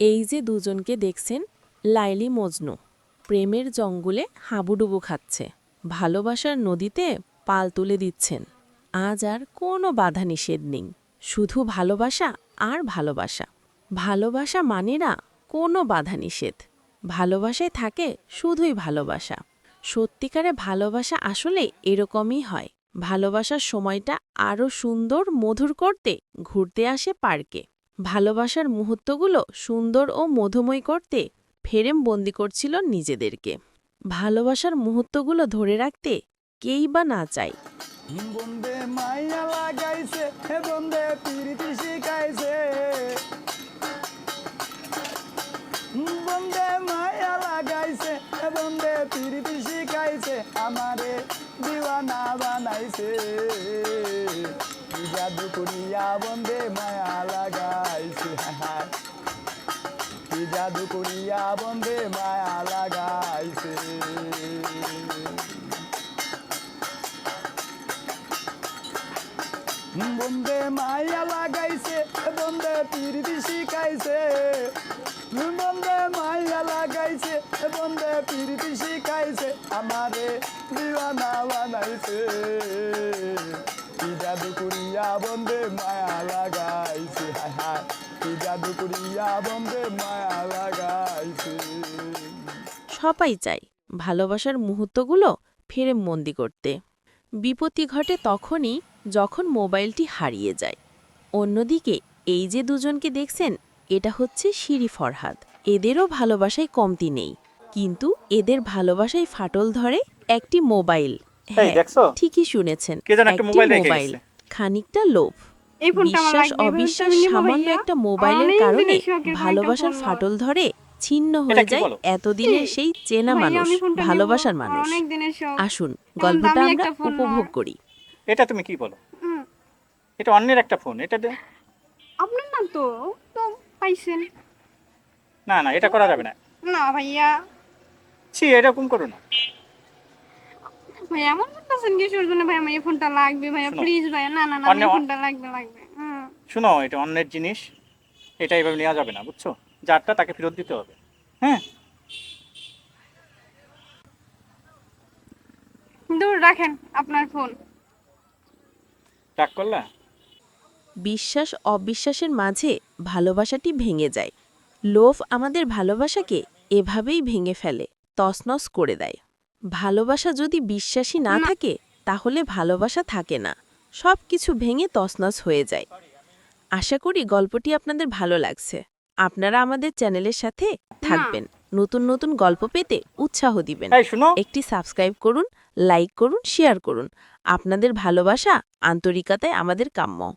এই যে দুজনকে দেখছেন, লাইলি মজনু, প্রেমের জঙ্গলে হাবুডুবু খাচ্ছে, ভালোবাসার নদীতে পাল তুলে দিচ্ছেন। আজ আর কোনো বাধা নিষেধ নেই, শুধু ভালোবাসা আর ভালোবাসা। ভালোবাসা মানে না কোনো বাধা নিষেধ, ভালোবাসায় থাকে শুধুই ভালোবাসা। সত্যিকারে ভালোবাসা আসলে এরকমই হয়, ভালোবাসার সময়টা আরও সুন্দর, মধুর করতে ঘুরতে আসে পার্কে। ভালোবাসার মুহূর্তগুলো সুন্দর ও মধুময় করতে ফেরেম বন্দি করছিল নিজেদেরকে। ভালোবাসার মুহূর্তগুলো ধরে রাখতে কেই বা না শিখাইছে, আমারে দিওয়ানা বানাইছে। জাদু করিয়া বন্দে মায়া লাগাইছে। হায়। কি জাদু করিয়া বন্দে মায়া লাগাইছে। বন্দে মায়া লাগাইছে, বন্দে পিরিতি শিখাইছে। বন্দে মায়া লাগাইছে, বন্দে পিরিতি শিখাইছে, আমারে দিওয়ানা বানাইছে। সবাই চায় ভালোবাসার মুহূর্তগুলো ফেরে মন্দি করতে। বিপত্তি ঘটে তখনই যখন মোবাইলটি হারিয়ে যায়। অন্যদিকে এই যে দুজনকে দেখছেন, এটা হচ্ছে শিরি ফরহাদ। এদেরও ভালোবাসায় কমতি নেই। কিন্তু এদের ভালোবাসায় ফাটল ধরে একটি মোবাইল। হ্যাঁ দেখছ? ঠিকই শুনেছেন। কে যেন একটা একটি মোবাইল রেখে গেছে। খানিকটা লোভ। এই বিশ্বাস অবিশ্বাস সামান্য একটা মোবাইলের কারণে ভালোবাসার ফাটল ধরে ছিন্ন হয়ে যায় এতদিনের সেই চেনা মানুষ ভালোবাসার মানুষ। আসুন গল্পটা আমরা উপভোগ করি। এটা তুমি কি বলো? এটা অন্যের একটা ফোন এটা আপনার না তো তো পাইছেন। না না এটা করা যাবে না। না ভাইয়া। ছি এরকম করো না। ভাইয়া এমন করতেছেন জন্য ভাই আমার এই ফোনটা লাগবে শোনো, প্লিজ ভাইয়া না না না এই ফোনটা লাগবে লাগবে শুনো এটা অন্যের জিনিস এটা এইভাবে নেওয়া যাবে না বুঝছ? যারটা তাকে ফেরত দিতে হবে হ্যাঁ? দূর রাখেন আপনার ফোন রাগ করলা? বিশ্বাস অবিশ্বাসের মাঝে ভালোবাসাটি ভেঙে যায়। লোভ আমাদের ভালোবাসাকে এভাবেই ভেঙে ফেলে তছনছ করে দেয়। ভালোবাসা যদি বিশ্বাসী না। থাকে তাহলে ভালোবাসা থাকে না। সব কিছু ভেঙে তছনছ হয়ে যায়। আশা করি গল্পটি আপনাদের ভালো লাগছে। আপনারা আমাদের চ্যানেলের সাথে থাকবেন। নতুন নতুন গল্প পেতে উৎসাহ দিবেন। একটি সাবস্ক্রাইব করুন লাইক করুন শেয়ার করুন। আপনাদের ভালোবাসা আন্তরিকতায় আমাদের কাম্য।